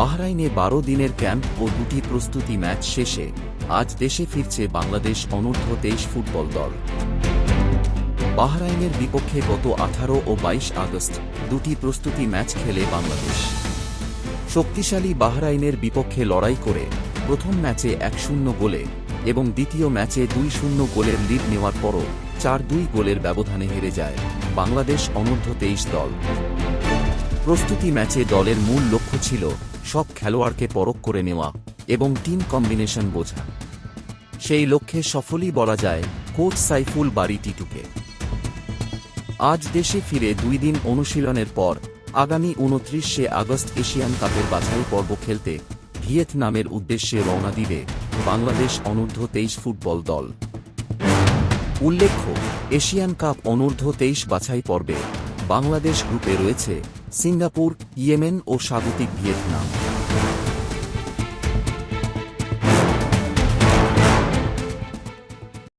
বাহরাইনে বারো দিনের ক্যাম্প ও দুটি প্রস্তুতি ম্যাচ শেষে আজ দেশে ফিরছে বাংলাদেশ অনূর্ধ্ব তেইশ ফুটবল দল। বাহরাইনের বিপক্ষে গত আঠারো ও বাইশ আগস্ট দুটি প্রস্তুতি ম্যাচ খেলে বাংলাদেশ। শক্তিশালী বাহরাইনের বিপক্ষে লড়াই করে প্রথম ম্যাচে এক শূন্য গোলে এবং দ্বিতীয় ম্যাচে দুই শূন্য গোলের লিড নেওয়ার পরও চার দুই গোলের ব্যবধানে হেরে যায় বাংলাদেশ অনূর্ধ্ব তেইশ দল। প্রস্তুতি ম্যাচে দলের মূল লক্ষ্য ছিল সব খেলোয়াড়কে পরখ করে নেওয়া এবং টিম কম্বিনেশন বোঝা। সেই লক্ষ্যে সফলই বলা যায় কোচ সাইফুল বাড়ি টিটুকে। আজ দেশে ফিরে দুই দিন অনুশীলনের পর আগামী উনত্রিশে আগস্ট এশিয়ান কাপের বাছাই পর্ব খেলতে ভিয়েতনামের উদ্দেশ্যে রওনা দিবে বাংলাদেশ অনূর্ধ্ব তেইশ ফুটবল দল। উল্লেখ্য, এশিয়ান কাপ অনূর্ধ্ব তেইশ বাছাই পর্বে বাংলাদেশ গ্রুপে রয়েছে সিঙ্গাপুর ইয়েমেন ও স্বাগতিক ভিয়েতনাম।